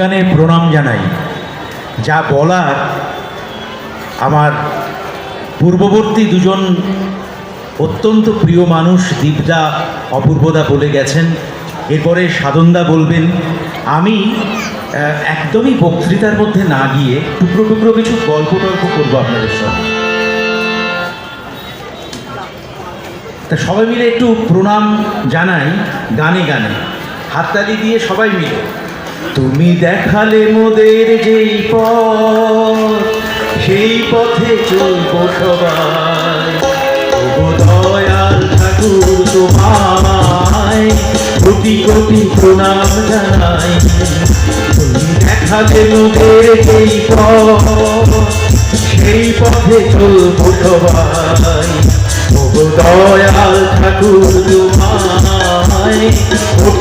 গানে প্রণাম জানাই। যা বলার আমার পূর্ববর্তী দুজন অত্যন্ত প্রিয় মানুষ দীপদা, অপূর্বদা বলে গেছেন। এরপরে সাধনদা বলবেন, আমি একদমই বক্তৃতার মধ্যে না গিয়ে টুকরো টুকরো কিছু গল্প টল্প করব আপনাদের সঙ্গে। তা সবাই মিলে একটু প্রণাম জানাই, গানে গানে। হাততালি দিয়ে সবাই মিলে। তুমি দেখালে মোদের যেই পথ, সেই পথে চলবো সবাই। ঠাকুর কোটি কোটি প্রণাম জানাই। তুমি দেখালে মোদের যেই পথ, সেই পথে চলবো সবাই। দয়াল ঠাকুর তোমায়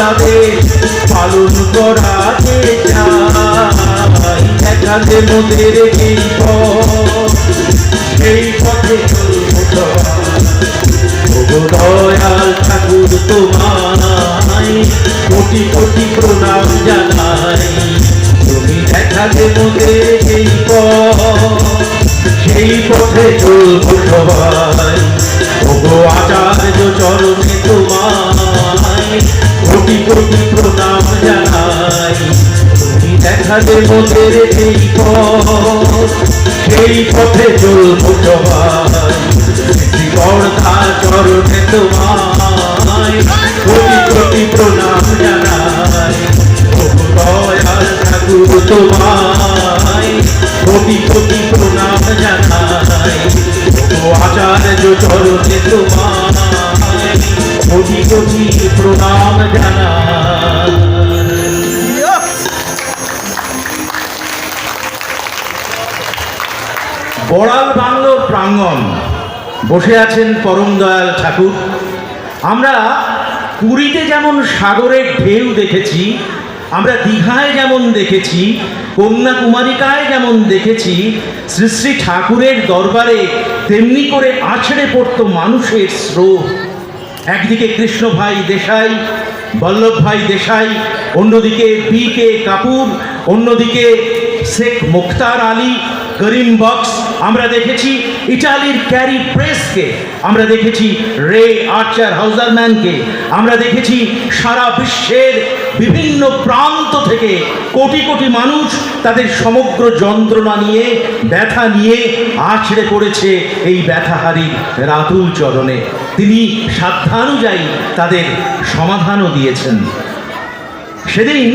আদেশ পালন করা চাই। দেখাতে মোদের এই পথ দয়াল ঠাকুর তোমায়, কোটি কোটি প্রণাম জানাই। তুমি দেখালে মোদের সেই পথ সেই পথে চলবো সবাই। ওগো আচার্য চরণে তোমায় কোটি কোটি প্রণাম জানাই। তুমি দেখালে মোদের সেই পথ, সেই পথে চলবো সবাই। চরণে তোমায় কোটি কোটি প্রণাম জানাই। তোমায় বসে আছেন পরম দয়াল ঠাকুর। আমরা পুরীতে যেমন সাগরের ঢেউ দেখেছি, আমরা দীঘায় যেমন দেখেছি, কন্যাকুমারিকায় যেমন দেখেছি, শ্রী শ্রী ঠাকুরের দরবারে তেমনি করে আছড়ে পড়তো মানুষের স্রোত। একদিকে কৃষ্ণ ভাই দেশাই, বল্লভ ভাই দেশাই, অন্যদিকে বি কে কাপুর, অন্যদিকে শেখ মুখতার আলী, করিম বক্স আমরা দেখেছি ইটালির ক্যারি প্রেসকে, আমরা দেখেছি রে আর্চার হাউজারম্যানকে, আমরা দেখেছি সারা বিশ্বের বিভিন্ন প্রান্ত থেকে কোটি কোটি মানুষ তাদের সমগ্র যন্ত্রণা নিয়ে, ব্যথা নিয়ে আছড়ে পড়েছে এই ব্যথাহারী রাতুল চরণে। তিনি সাধ্যানুযায়ী তাদের সমাধানও দিয়েছেন। সেদিন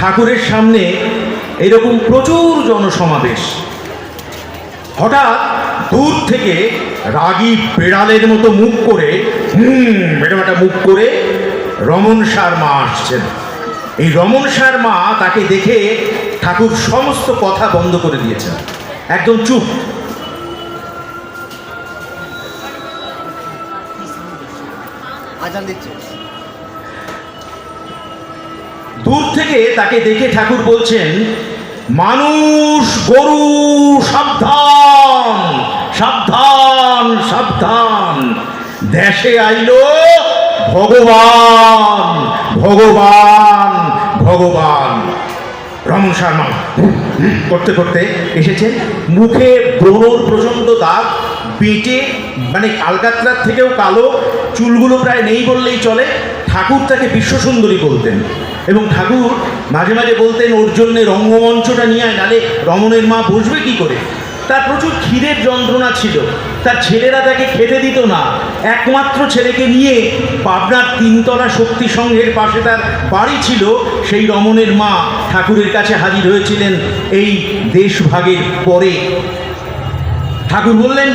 ঠাকুরের সামনে এরকম প্রচুর জনসমাবেশ। হঠাৎ দূর থেকে রাগী বেড়ালের মতো মুখ করে, হুম এরকম মুখ করে রমন সার মা আসছেন। এই রমন সার মা তাকে দেখে ঠাকুর সমস্ত কথা বন্ধ করে দিয়েছেন। একদম চুপ। দূর থেকে তাকে দেখে ঠাকুর বলছেন মানুষ, গরু, সাবধান সাবধান সাবধান। দেশে আইল ভগবান ভগবান ভগবান। রমন শর্মা, করতে করতে এসেছে মুখে ব্রণর প্রচণ্ড দাগ বেটে মানে কালকাতরার থেকেও কালো, চুলগুলো প্রায় নেই বললেই চলে ঠাকুর তাকে বিশ্বসুন্দরী বলতেন। এবং ঠাকুর মাঝে মাঝে বলতেন, ওর জন্যে রঙ্গমঞ্চটা নিয়ে আয়, নালে রমণের মা বসবে কি করে? তার প্রচুর ক্ষীরের যন্ত্রণা ছিল। তার ছেলেরা তাকে খেতে দিত না। একমাত্র ছেলেকে নিয়ে পাবনার তিনতলা শক্তি সংঘের পাশে তার বাড়ি ছিল, সেই রমণের মা ঠাকুরের কাছে হাজির হয়েছিলেন এই দেশভাগের পরে। ঠাকুর বললেন,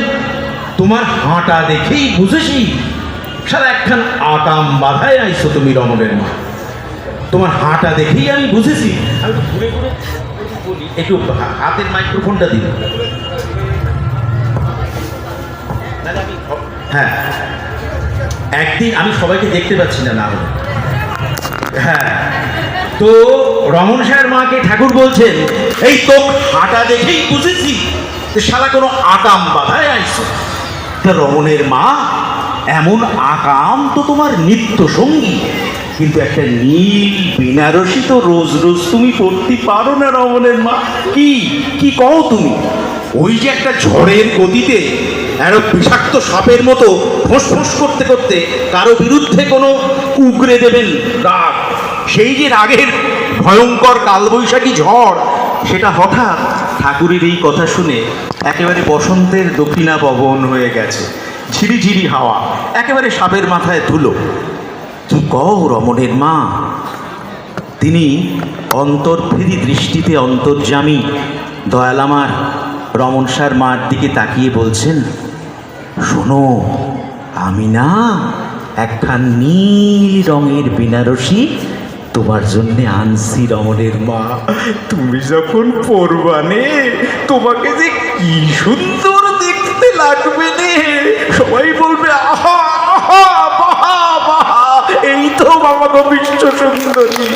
তোমার হাঁটা দেখেই বুঝেছি, সারা একখান আকাম বাধায় আইছো তুমি রমণের মা। তোমার হাঁটা দেখেই আমি বুঝেছি। আমি ঘুরে ঘুরে একটু হাতের মাইক্রোফোনটা দিন। হ্যাঁ। একদিন আমি সবাইকে দেখতে পাচ্ছি না না। হ্যাঁ। তো রমন সাহের মাকে ঠাকুর বলছেন, এই তো হাঁটা দেখেই বুঝেছি শালা কোনো আকাম বাধায় আইছো তা রমণের মা, এমন আকাম তো তোমার নিত্য সঙ্গী। কিন্তু একটা নীল বেনারসি তো রোজ রোজ তুমি পড়তে পারো না রমণের মা। কি কি কও তুমি? ওই যে একটা ঝড়ের গতিতে আরও বিষাক্ত সাপের মতো ফোঁস করতে করতে কারও বিরুদ্ধে কোনো উগরে দেবেন রাগ। সেই যে রাগের ভয়ঙ্কর কালবৈশাখী ঝড়, সেটা হঠাৎ ঠাকুরের এই কথা শুনে একেবারে বসন্তের দক্ষিণা পবন হয়ে গেছে। ঝিরিঝিরি হাওয়া, একেবারে সাপের মাথায় ধুলো। কি কও রমণের মা, তিনি অন্তর্ভেদী দৃষ্টিতে অন্তর্জামী দয়াল আমার সার মার দিকে তাকিয়ে বলছেন, শোনো, আমি না একখান নীল রঙের বেনারসি তোমার জন্য আনছি রমণের মা। তুমি যখন পরবানে, তোমাকে যে কি সুন্দর দেখতে লাগবে রে। সবাই বলবে, আহা এই তো বাবা বিশ্ব সুন্দরী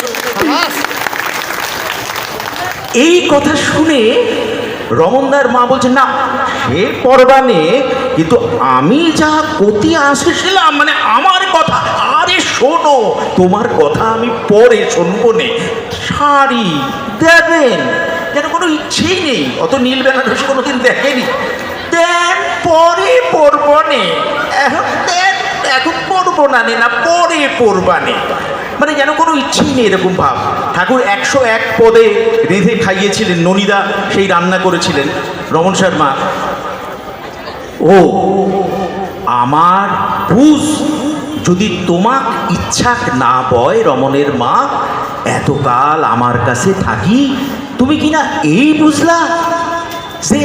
এই কথা শুনে রমনদার মা বলছে, না, সে পরবানে, কিন্তু আমি যা কতি আসেছিলাম মানে আমার কথা শোনো, তোমার কথা আমি পরে শুনব নে। শাড়ি দেবেন, যেন কোনো ইচ্ছেই নেই। অত নীল বেনারসি কোনোদিন দেখেনি। দেন, পরে পরবনে এখন দেন, এখন পরবো না নে না, পরে পরবানে মানে যেন কোনো ইচ্ছেই নেই এরকম ভাব। ঠাকুর একশো এক পদে রেঁধে খাইয়েছিলেন ননিদা, সেই রান্না করেছিলেন। রমন শর্মা, ও, আমার বুঝ যদি তোমাক ইচ্ছা না বয় রমণের মা, এতকাল আমার কাছে থাকি, তুমি কি না এই বুঝলা? যে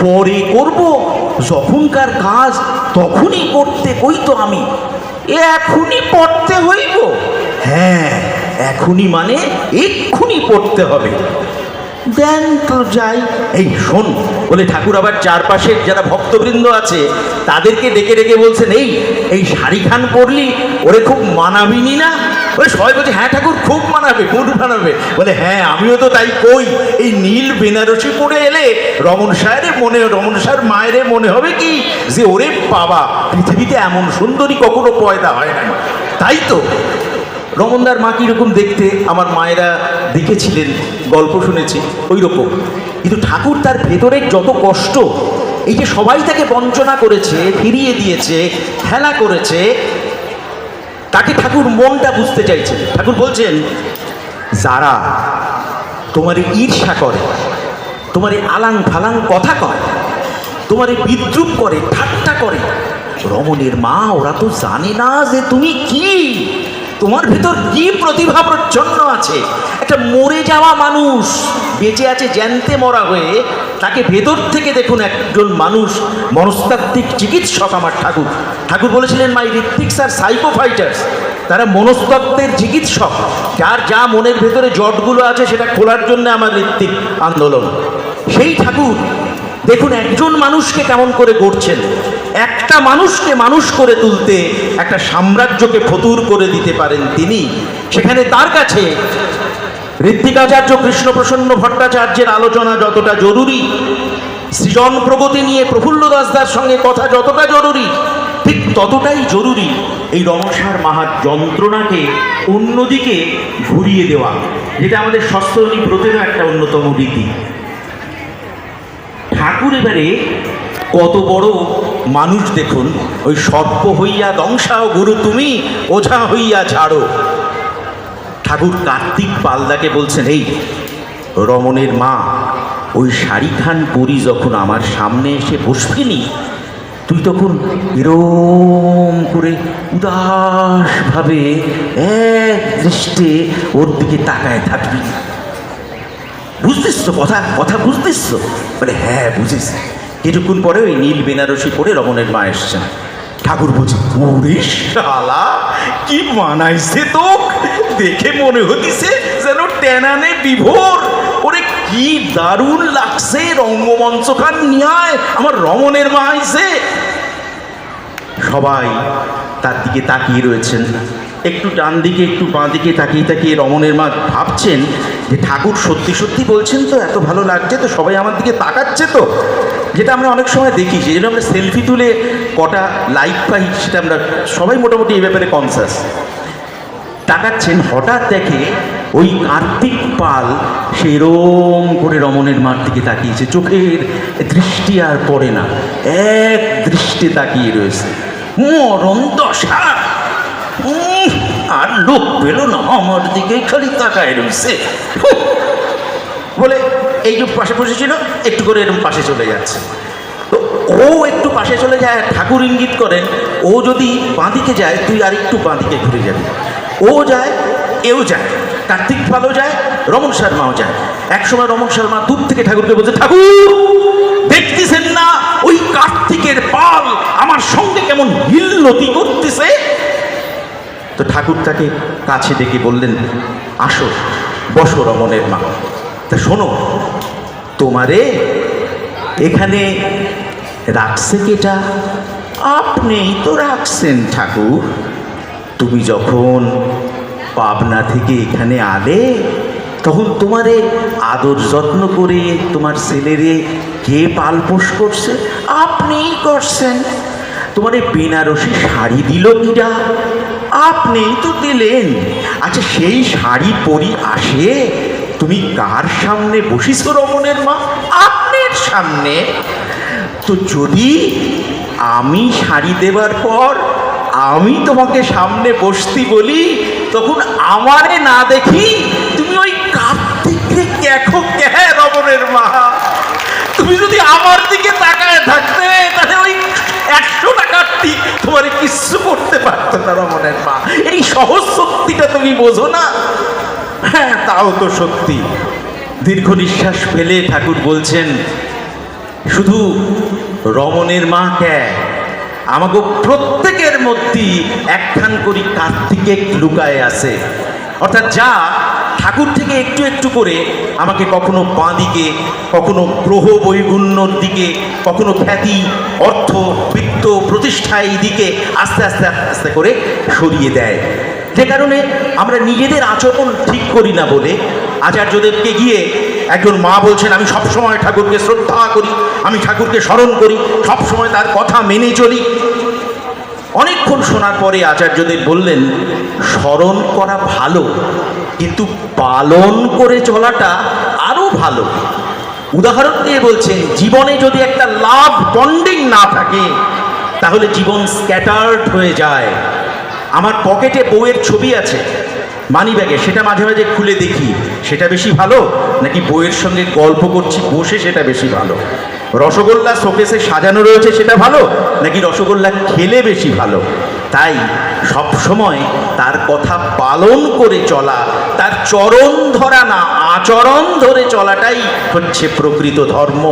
পরে করব, যখনকার কাজ তখনই করতে কই তো আমি এখনই পড়তে হইব? হ্যাঁ এখনই মানে এক্ষুনি পড়তে হবে। দেন তো যাই। এই শোন, বলে ঠাকুর আবার চারপাশের যারা ভক্তবৃন্দ আছে, তাদেরকে ডেকে ডেকে বলছেন, এই এই শাড়ি খান পরলি, ওরে খুব মানাবিনি না? বলে, সবাই বলছে হ্যাঁ ঠাকুর, খুব মানাবে খুব মানাবে। বলে হ্যাঁ আমিও তো তাই কই, এই নীল বেনারসি পরে এলে রমন সাহের মনে, রমন সাহের মায়ের মনে হবে কি যে, ওরে বাবা, পৃথিবীতে এমন সুন্দরী কখনো পয়দা হয় না তাই তো রমনদার মা কীরকম দেখতে? আমার মায়েরা দেখেছিলেন, গল্প শুনেছি ওই রকম কিন্তু ঠাকুর তার ভেতরের যত কষ্ট, এই যে সবাই তাকে বঞ্চনা করেছে, ফিরিয়ে দিয়েছে, খেলা করেছে, তাকে ঠাকুর মনটা বুঝতে চাইছেন ঠাকুর বলছেন, যারা তোমার ঈর্ষা করে, তোমার আলাং ফালাং কথা কয়, তোমার বিদ্রুপ করে, ঠাট্টা করে, রমণের মা, ওরা তো জানে না যে তুমি কি। তোমার ভেতর কি প্রতিভা প্রচ্ছন্ন আছে? একটা মরে যাওয়া মানুষ বেঁচে আছে জ্যান্তে মরা হয়ে, তাকে ভেতর থেকে দেখুন একজন মানুষ, মনস্তাত্ত্বিক চিকিৎসক আমার ঠাকুর। ঠাকুর বলেছিলেন মাই ঋত্বিক্স আর সাইকো ফাইটার্স তারা মনস্তত্ত্বের চিকিৎসক। যার যা মনের ভেতরে জটগুলো আছে, সেটা খোলার জন্য আমার ঋত্বিক আন্দোলন। সেই ঠাকুর দেখুন, একজন মানুষকে কেমন করে গড়ছেন? একটা মানুষকে মানুষ করে তুলতে একটা সাম্রাজ্যকে ফতুর করে দিতে পারেন তিনি। সেখানে তার কাছে ঋত্বিকাচার্য কৃষ্ণপ্রসন্ন ভট্টাচার্যের আলোচনা যতটা জরুরি, সৃজন প্রগতি নিয়ে প্রফুল্ল দাসদার সঙ্গে কথা যতটা জরুরি, ঠিক ততটাই জরুরি এই রমসার মাহার যন্ত্রণাকে অন্যদিকে ঘুরিয়ে দেওয়া, যেটা আমাদের সস্তরণী ব্রতেরও একটা অন্যতম রীতি। ঠাকুর এবারে কত বড় মানুষ দেখুন, ওই সর্প হইয়া দংসাও গুরু তুমি, ওঝা হইয়া ছাড়ো ঠাকুর কার্তিক পালদাকে বলছেন, এই রমণের মা, ওই শাড়ি খান পরি যখন আমার সামনে এসে বসবিনি তুই তখন এরম করে উদাসভাবে এক দৃষ্টে ওর দিকে তাকায় থাকবি। বুঝতিস তো কথা কথা বুঝতিস তো? বলে হ্যাঁ বুঝিস কিছুক্ষণ পরে ওই নীল বেনারসি পরে রমণের মা এসছেন। ঠাকুর বলছে, ওরে শালা, কি মানাইছে তো দেখে মনে হতিছে যেন টেনানে বিভোর। ওরে, কি দারুণ লাগছে রঙ্গমঞ্চ খান নিয়ায়, আমার রমণের মা আইছে। সবাই তার দিকে তাকিয়ে রয়েছেন। একটু ডান দিকে, একটু বাঁ দিকে তাকিয়ে তাকিয়ে রমণের মা ভাবছেন যে ঠাকুর সত্যি সত্যি বলছেন তো, এত ভালো লাগছে তো, সবাই আমার দিকে তাকাচ্ছে তো। যেটা আমরা অনেক সময় দেখি, সেই জন্য আমরা সেলফি তুলে কটা লাইক পাই, সেটা আমরা সবাই মোটামুটি এই ব্যাপারে কনসাস তাকাচ্ছেন, হঠাৎ দেখে ওই কার্তিক পাল সেরম করে রমণের মার দিকে তাকিয়েছে। চোখের দৃষ্টি আর পড়ে না, এক দৃষ্টি তাকিয়ে রয়েছে। মরণ দশা লোক পেল না আমার দিকে খালি তাকায় রয়েছে। বলে, এই যে পাশে বসেছিল একটু করে এরকম পাশে চলে যাচ্ছে। তো ও একটু পাশে চলে যায়, ঠাকুর ইঙ্গিত করেন, ও যদি বাঁদিকে যায়, তুই আর একটু বাঁদিকে ঘুরে যাবি। ও যায়, এও যায়, কার্তিক পালও যায়, রমন শর্মাও যায়। একসময় রমন শর্মা দূর থেকে ঠাকুরকে বলছে, ঠাকুর, দেখতেছেন না, ওই কার্তিকের পাল আমার সঙ্গে কেমন হিল্লতি করতেছে? তো ঠাকুর তাকে কাছে ডেকে বললেন, আসো, বসো রমণের মা। তা শোনো, তোমারে এখানে রাখছে কেটা? আপনিই তো রাখছেন ঠাকুর। তুমি যখন পাবনা থেকে এখানে আলে, তখন তোমারে আদর যত্ন করে তোমার ছেলেরে কে পালপোষ করছে? আপনিই করছেন। তোমার এই বেনারসি শাড়ি দিল কিরা আপনিই তো দিলেন। আচ্ছা সেই শাড়ি পরি আসে, তুমি কার সামনে? বসিস রমণের মা, আপনার সামনে। তো যদি আমি শাড়ি দেবার পর আমি তোমাকে সামনে বসতি বলি, তখন আমারে না দেখি, তুমি ওই কার্তিককে দেখো কে, রমণের মা? তুমি যদি আমার দিকে তাকায় থাকতে, তাহলে ওই একশো টাকার টিক তোমার কিচ্ছু করতে পারতো না রমণের মা। এই সহজ সত্যিটা তুমি বোঝো না? হ্যাঁ তাও তো সত্যি। দীর্ঘ নিঃশ্বাস ফেলে ঠাকুর বলছেন, শুধু রমণের মা কে? আমাকে প্রত্যেকের মধ্যেই একখান করি কার্তিকে লুকায় আছে। অর্থাৎ যা ঠাকুর থেকে একটু একটু করে আমাকে কখনো বাঁ দিকে, কখনো গ্রহ বৈগুণ্যর দিকে, কখনো খ্যাতি, অর্থ, বৃত্ত প্রতিষ্ঠা এই দিকে আস্তে আস্তে আস্তে করে সরিয়ে দেয়। যে কারণে আমরা নিজেদের আচরণ ঠিক করি না বলে আচার্যদেবকে গিয়ে একজন মা বলছেন, আমি সবসময় ঠাকুরকে শ্রদ্ধা করি, আমি ঠাকুরকে স্মরণ করি, সবসময় তার কথা মেনে চলি। অনেকক্ষণ শোনার পরে আচার্যদেব বললেন, স্মরণ করা ভালো, কিন্তু পালন করে চলাটা আরও ভালো। উদাহরণ দিয়ে বলছেন, জীবনে যদি একটা লাভ বন্ডিং না থাকে, তাহলে জীবন স্ক্যাটার্ড হয়ে যায়। আমার পকেটে বউয়ের ছবি আছে মানি ব্যাগে, সেটা মাঝে মাঝে খুলে দেখি, সেটা বেশি ভালো? নাকি বইয়ের সঙ্গে গল্প করছি, বসে সেটা বেশি ভালো? রসগোল্লা শোকেসে সাজানো রয়েছে, সেটা ভালো? নাকি রসগোল্লা খেলে বেশি ভালো? তাই সব সময় তার কথা পালন করে চলা, তার চরণ ধরা না, আচরণ ধরে চলাটাই হচ্ছে প্রকৃত ধর্ম।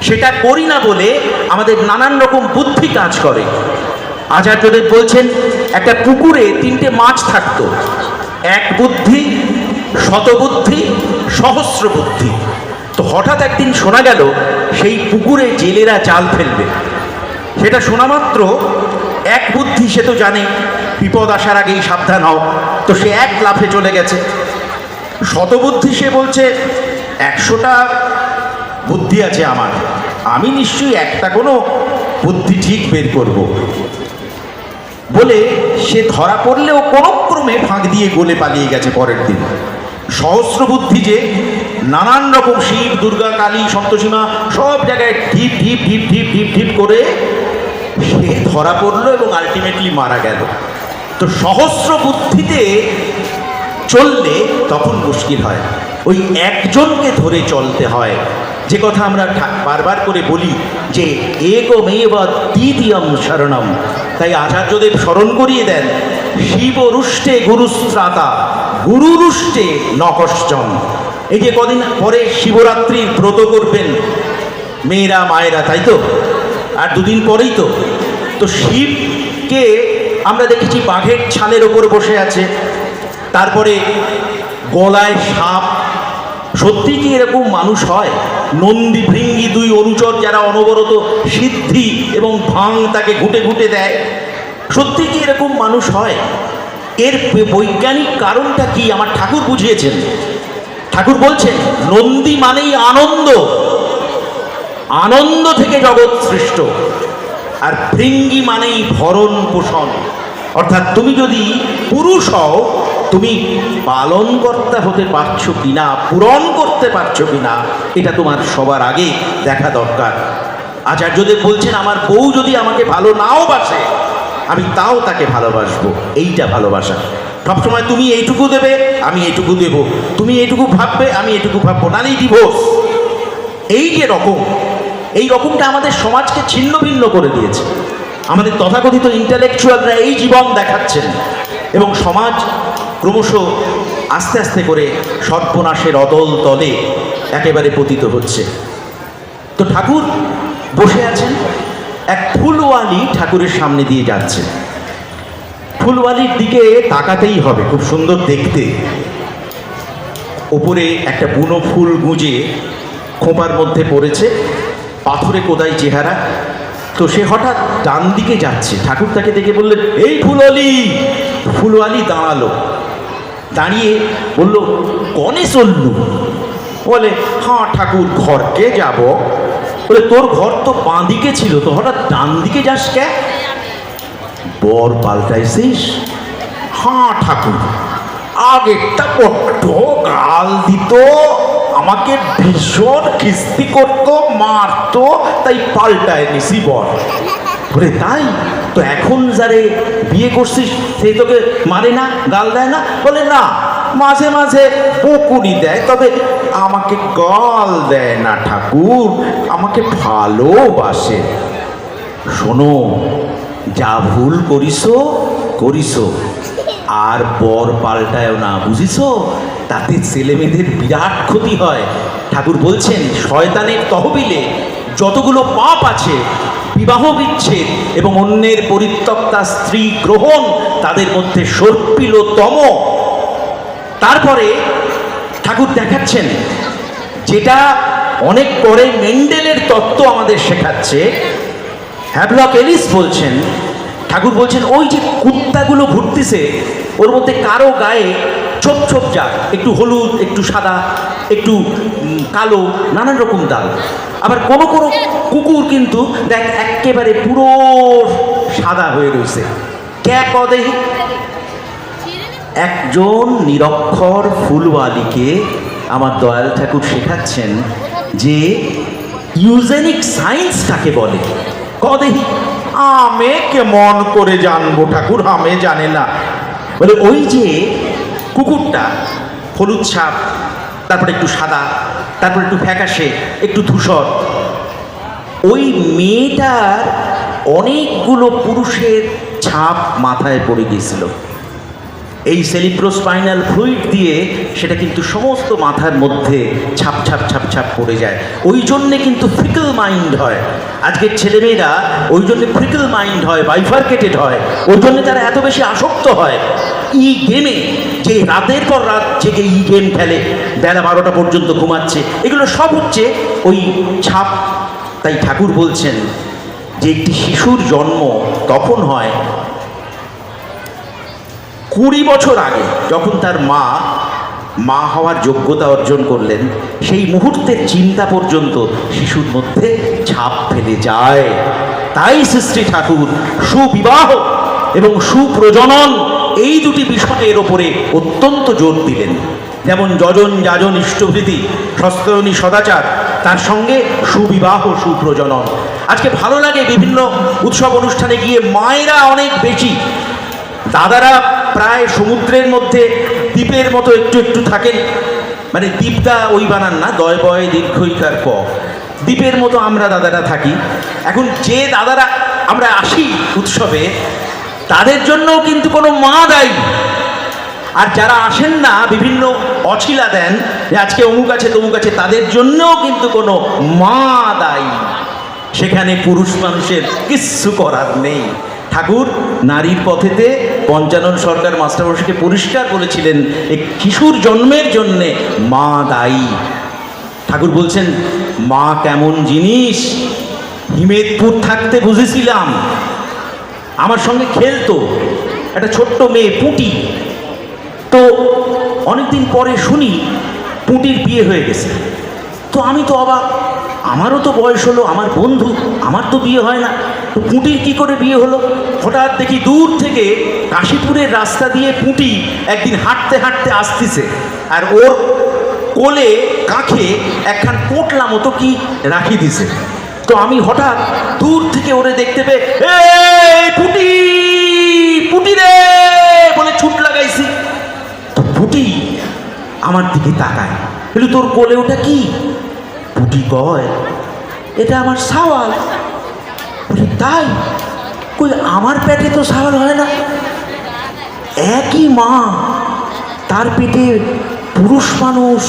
সেটা করি না বলে আমাদের নানান রকম বুদ্ধি কাজ করে। আচার্যদেব বলছেন, একটা পুকুরে তিনটে মাছ থাকতো। এক বুদ্ধি, শতবুদ্ধি সহস্র বুদ্ধি তো হঠাৎ একদিন শোনা গেল, সেই পুকুরে জেলেরা জাল ফেলবে। সেটা শোনা মাত্র এক বুদ্ধি, সে তো জানে, বিপদ আসার আগেই সাবধান হও। তো সে এক লাফে চলে গেছে। শতবুদ্ধি, সে বলছে, একশোটা বুদ্ধি আছে আমার। আমি নিশ্চয়ই একটা কোনো বুদ্ধি ঠিক বের করব। বলে, সে ধরা পড়লেও কোনো ক্রমে ফাঁক দিয়ে গোলে পালিয়ে গেছে পরের দিন। সহস্র বুদ্ধি যে, নানান রকম শিব, দুর্গা, কালী সন্তোষীমা সব জায়গায় ঢিপ ঢিপ ঢিপ ঢিপ ঢিপ ঢিপ করে সে ধরা পড়ল এবং আলটিমেটলি মারা গেল। তো সহস্র বুদ্ধিতে চললে তখন মুশকিল হয়। ওই একজনকে ধরে চলতে হয়। যে কথা আমরা বারবার করে বলি যে একমেব দ্বিতীয়ম শরণম। তাই আচার্যদেব স্মরণ করিয়ে দেন শিব রুষ্টে গুরুস্ত্রাতা গুরু রুষ্টে নকশ্চন এই যে কদিন পরে শিবরাত্রির ব্রত করবেন মেয়েরা, মায়েরা, তাই তো? আর দুদিন পরেই তো। তো শিবকে আমরা দেখেছি বাঘের ছালের ওপর বসে আছে। তারপরে গলায় সাপ সত্যি কি এরকম মানুষ হয়? নন্দী ভৃঙ্গি দুই অনুচর যারা অনবরত সিদ্ধি এবং ভাং তাকে ঘুটে ঘুটে দেয়। সত্যি কি এরকম মানুষ হয়? এর বৈজ্ঞানিক কারণটা কি আমার ঠাকুর বুঝিয়েছেন? ঠাকুর বলছেন, নন্দী মানেই আনন্দ। আনন্দ থেকে জগৎ সৃষ্ট। আর ভৃঙ্গি মানেই ভরণ পোষণ। অর্থাৎ তুমি যদি পুরুষ হও, তুমি পালনকর্তা হতে পারছ কিনা, পূরণ করতে পারছ কিনা, এটা তোমার সবার আগে দেখা দরকার। আচার্যদেব বলছেন, আমার বউ যদি আমাকে ভালো নাও বাসে, আমি তাও তাকে ভালোবাসবো। এইটা ভালোবাসা। সবসময় তুমি এইটুকু দেবে, আমি এইটুকু দেব। তুমি এইটুকু ভাববে, আমি এইটুকু ভাববো। নালেই ডিভোর্স এই যে রকম, এই রকমটা আমাদের সমাজকে ছিন্ন ভিন্ন করে দিয়েছে। আমাদের তথাকথিত ইন্টালেকচুয়ালরা এই জীবন দেখাচ্ছেন এবং সমাজ ক্রমশ আস্তে আস্তে করে সর্বনাশের অদল তলে একেবারে পতিত হচ্ছে। তো ঠাকুর বসে আছেন, এক ফুলওয়ালি ঠাকুরের সামনে দিয়ে যাচ্ছে ফুলওয়ালির দিকে তাকাতেই হবে, খুব সুন্দর দেখতে। ওপরে একটা বুনো ফুল গুঁজে খোঁপার মধ্যে পড়েছে, পাথরে কোদাই চেহারা। তো সে হঠাৎ ডান দিকে যাচ্ছে। ঠাকুর তাকে দেখে বললেন, এই ফুলওয়ালি ফুলওয়ালি দাঁড়াল। দাঁড়িয়ে বলল, কনে চললু? বলে হ্যাঁ ঠাকুর, ঘরকে যাব। বলে, তোর ঘর তো বাঁ দিকে ছিল, তো হঠাৎ ডান দিকে যাস কে বর পাল্টাইছিস? হ্যাঁ ঠাকুর, আগেরটা বড্ড গাল দিত। আমাকে ভীষণ কিস্তি করতো, মারতো, তাই পাল্টায় নিছি বর বলে, তাই? তো এখন যারে বিয়ে করছিস, সেই তোকে মারে না, গাল দেয় না? বলে, না, মাঝে মাঝে পুকুরি দেয়, তবে আমাকে গাল দেয় না ঠাকুর, আমাকে ভালোবাসে। শোনো, যা ভুল করিস করিস। আর বর পাল্টায়ও না, বুঝিস? তাতে ছেলে মেয়েদের বিরাট ক্ষতি হয়। ঠাকুর বলছেন, শয়তানের তহবিলে যতগুলো পাপ আছে, বিবাহ বিচ্ছেদ এবং অন্যের পরিত্যক্তা স্ত্রী গ্রহণ, তাদের মধ্যে সর্পিলতম তারপরে ঠাকুর দেখাচ্ছেন, যেটা অনেক পরে মেন্ডেলের তত্ত্ব আমাদের শেখাচ্ছে। হ্যাভলক এলিস বলছেন, ঠাকুর বলছেন, ওই যে কুত্তাগুলো ঘুরতেছে, ওর মধ্যে কারও গায়ে ছোপ ছোপ যাক একটু হলুদ একটু সাদা একটু কালো নানান রকম দাগ। আবার কোনো কোনো কুকুর কিন্তু দেখ একেবারে পুরো সাদা হয়ে রয়েছে। ক্যা কদে একজন নিরক্ষর ফুলওয়ালিকে আমার দয়াল ঠাকুর শেখাচ্ছেন যে ইউজেনিক সায়েন্স কাকে বলে। কদেহি আমে কেমন করে জানব ঠাকুর আমে জানে না। বলে ওই যে কুকুরটা, হলুদ ছাপ তারপরে একটু সাদা, তারপরে একটু ফ্যাকাশে, একটু ধূসর। ওই মেয়েটার অনেকগুলো পুরুষের ছাপ মাথায় পড়ে গিয়েছিল। এই সেলিব্রোস্পাইনাল ফ্লুইড দিয়ে সেটা কিন্তু সমস্ত মাথার মধ্যে ছাপ ছাপ ছাপ ছাপ পড়ে যায়। ওই জন্যে কিন্তু ফ্রিকল মাইন্ড হয়। আজকের ছেলেমেয়েরা ওই জন্যে ফ্রিকল মাইন্ড হয়, বাইফার্কেটেড হয়। ওই জন্যে তারা এত বেশি আসক্ত হয়। ই গেমে যে রাতের পর রাত জেগে ই গেম খেলে, বেলা বারোটা পর্যন্ত ঘুমাচ্ছে, এগুলো সব হচ্ছে ওই ছাপ। তাই ঠাকুর বলছেন যে একটি শিশুর জন্ম তখন হয় কুড়ি বছর আগে, যখন তার মা মা হওয়ার যোগ্যতা অর্জন করলেন, সেই মুহূর্তের চিন্তা পর্যন্ত শিশুর মধ্যে ছাপ ফেলে যায়। তাই সৃষ্টি ঠাকুর সুবিবাহ এবং সুপ্রজনন এই দুটি বিষয়ের ওপরে অত্যন্ত জোর দিলেন। যেমন যজন যাজন ইষ্টভৃতি, সস্তরণী সদাচার, তার সঙ্গে সুবিবাহ, সুপ্রজনন। আজকে ভালো লাগে বিভিন্ন উৎসব অনুষ্ঠানে গিয়ে মায়েরা অনেক বেশি। দাদারা প্রায় সমুদ্রের মধ্যে দ্বীপের মতো একটু একটু থাকেন। মানে দ্বীপটা ওই বানান না, দয় বয় দীর্ঘইকার প দ্বীপের মতো আমরা দাদারা থাকি। এখন যে দাদারা আমরা আসি উৎসবে তাদের জন্যও কিন্তু কোনো মা দায়ী। আর যারা আসেন না, বিভিন্ন অছিলা দেন, যে আজকে অমুক আছে, তমুক আছে, তাদের জন্যও কিন্তু কোনো মা দায়ী। সেখানে পুরুষ মানুষের কিচ্ছু করার নেই। ঠাকুর, নারীর পথেতে পঞ্চানন সরকার মাস্টারমশাইকে পরিষ্কার বলেছিলেন এই কিশোর জন্মের জন্যে মা দায়ী। ঠাকুর বলছেন, মা কেমন জিনিস? হিমেদপুর থাকতে বুঝেছিলাম আমার সঙ্গে খেলতো। একটা ছোট্ট মেয়ে, পুঁটি। তো অনেকদিন পরে শুনি পুঁটির বিয়ে হয়ে গেছে। তো আমি তো অবাক, আমারও তো বয়স হলো, আমার বন্ধু, আমার তো বিয়ে হয় না। তো পুঁটির কী করে বিয়ে হলো? হঠাৎ দেখি দূর থেকে কাশীপুরের রাস্তা দিয়ে পুঁটি একদিন হাঁটতে হাঁটতে আসতেছে। আর ওর কোলে কাঁখে একখান পোটলা মতো কি রাখি দিছে। তো আমি হঠাৎ দূর থেকে ওরে দেখতে পেয়ে "এই, পুটি পুটি রে! বলে ছুট লাগাইছি। তো পুটি আমার দিকে তাকায়। বলি তোর কোলে ওটা কি? পুটি কয় এটা আমার সাওয়াল। বলি তাই? কই আমার পেটে তো সাওয়াল হয় না। একই মা তার পেটে পুরুষ মানুষ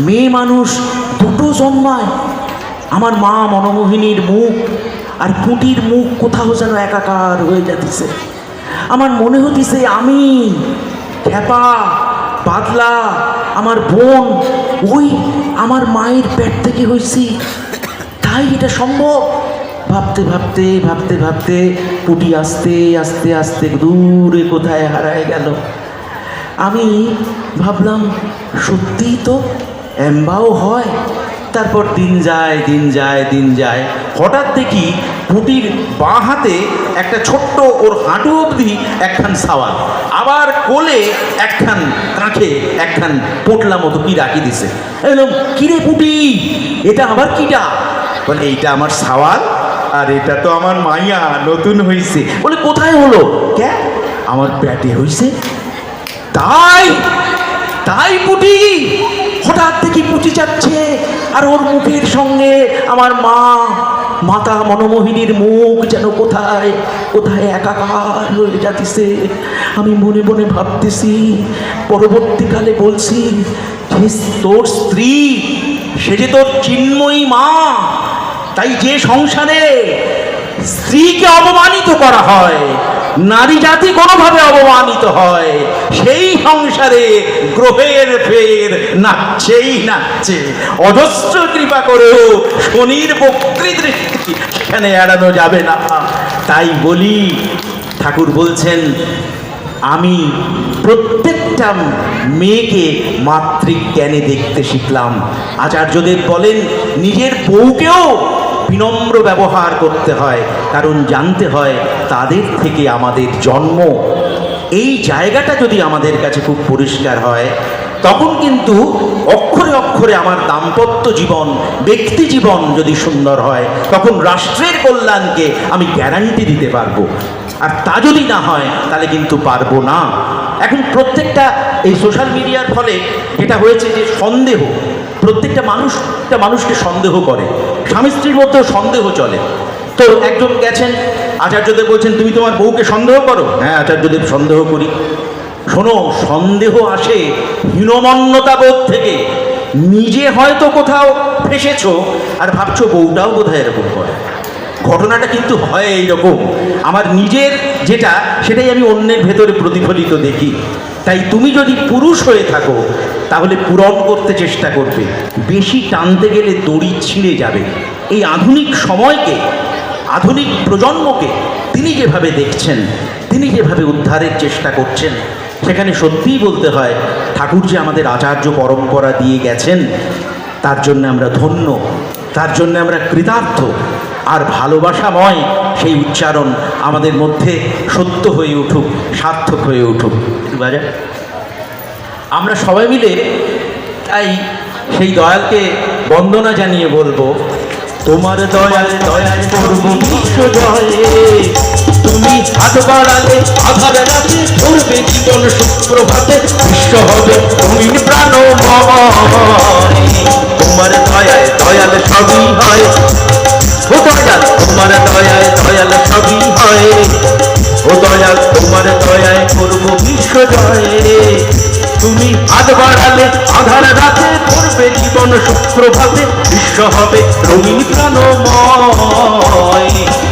মেয়ে মানুষ দুটো জন্মায়। আমার মা মনমোহিনীর মুখ আর কুটির মুখ কোথাও যেন একাকার হয়ে যাচ্ছে আমার মনে হতিছে আমি খেপা, পাতলা, আমার বোন, ওই আমার মায়ের পেট থেকে হয়েছি তাই এটা সম্ভব? ভাবতে ভাবতে ভাবতে ভাবতে পুটি আস্তে আস্তে আস্তে দূরে কোথায় হারায় গেল। আমি ভাবলাম, সত্যিই তো এম্বাও হয়। তারপর দিন যায় দিন যায় দিন যায়। হঠাৎ দেখি পুটির বাঁ হাতে একটা ছোট্ট ওর হাঁটু অবধি একখান সাওয়াল। আবার কোলে একখান কাঁখে, একখান পোটলা মতো কি রাখি দিছে। এলাম কিরে পুটি, এটা আবার কিটা? বলে, এইটা আমার সাওয়াল আর এটা তো আমার মাইয়া, নতুন হইছে। বলে, কোথায় হলো? কে আমার পেটে হইছে। তাই তাই পুটি হঠাৎ দেখি পুটি যাচ্ছে আর ওর মুখের সঙ্গে আমার মা, মাতা মনমোহিনীর মুখ যেন কোথায় কোথায় একাকার হয়ে যাতিছে আমি মনে মনে ভাবতেছি, পরবর্তীকালে বলছি তোর স্ত্রী, সে যে তোর চিন্ময়ী মা, তাই যে সংসারে স্ত্রীকে অপমানিত করা হয় নারী জাতি কোনোভাবে অপমানিত হয়। সেই সংসারে গ্রহের ফের নাচছেই নাচছে। অজস্র কৃপা করেও শনির বক্রি দৃষ্টি সেখানে এড়ানো যাবে না। তাই বলি, ঠাকুর বলছেন, আমি প্রত্যেকটা মেয়েকে মাতৃক জ্ঞানে দেখতে শিখলাম। আচার্যদেব বলেন, নিজের বউকেও বিনম্র ব্যবহার করতে হয়, কারণ জানতে হয় তাদের থেকে আমাদের জন্ম। এই জায়গাটা যদি আমাদের কাছে খুব পরিষ্কার হয়, তখন কিন্তু অক্ষরে অক্ষরে আমার দাম্পত্য জীবন, ব্যক্তি জীবন যদি সুন্দর হয়, তখন রাষ্ট্রের কল্যাণকে আমি গ্যারান্টি দিতে পারব। আর তা যদি না হয়, তাহলে কিন্তু পারব না। এখন প্রত্যেকটা এই সোশ্যাল মিডিয়ার ফলে যেটা হয়েছে যে সন্দেহ, প্রত্যেকটা মানুষ একটা মানুষকে সন্দেহ করে। স্বামী স্ত্রীর মধ্যেও সন্দেহ চলে। তো একজন গেছেন, আচার্যদেব বলছেন, তুমি তোমার বউকে সন্দেহ করো? হ্যাঁ আচার্যদেব সন্দেহ করি। শোনো, সন্দেহ আসে হীনমন্যতা বোধ থেকে। নিজে হয়তো কোথাও ফেসেছো, আর ভাবছ বউটাও কোথায় এরকম করে। ঘটনাটা কিন্তু হয় এইরকম। আমার নিজের যেটা, সেটাই আমি অন্যের ভেতরে প্রতিফলিত দেখি। তাই তুমি যদি পুরুষ হয়ে থাকো, তাহলে পূরণ করতে চেষ্টা করবে। বেশি টানতে গেলে দড়ি ছিঁড়ে যাবে। এই আধুনিক সময়কে, আধুনিক প্রজন্মকে তিনি যেভাবে দেখছেন, তিনি যেভাবে উদ্ধারের চেষ্টা করছেন, সেখানে সত্যিই বলতে হয়, ঠাকুর যে আমাদের আচার্য পরম্পরা দিয়ে গেছেন, তার জন্য আমরা ধন্য, তার জন্য আমরা কৃতার্থ। আর ভালোবাসাময় সেই উচ্চারণ আমাদের মধ্যে সত্য হয়ে উঠুক, সার্থক হয়ে উঠুক। আমরা সবাই মিলে তাই সেই দয়ালকে বন্দনা জানিয়ে বলব, তোমার দয়াল দয়াল বিশ্ব বিশ্ব হবে তুমি প্রাণময়। তোমার দয়ায়, দয়াল সবই হয়। ও দয়াল, তোমার দয়ায়, দয়াল সবই হয়। ও দয়াল, তোমার দয়ায় করব বিশ্ব জয়ে। তুমি হাত বাড়ালে, আধার রাতে করবে জীবন সুপ্রভাতে বিশ্ব হবে রঙিন প্রাণময়।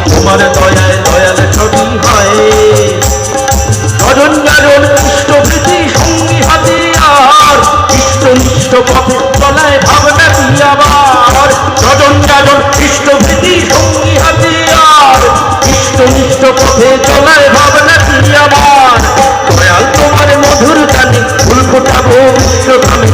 তোমার দয়ায়, দয়াল ছবি হয়। স্বজন গাজন নিষ্ঠ পথে চলায় ভাবনা কি আবার জাজন গাজন ইষ্টভৃতি সঙ্গী হাতিয়ার ইষ্ট নিষ্ঠ পথে চলায় ভাবনা কি আবার দয়াল তোমার মধুর গানে ফুল ফোটাবো বিশ্বধামে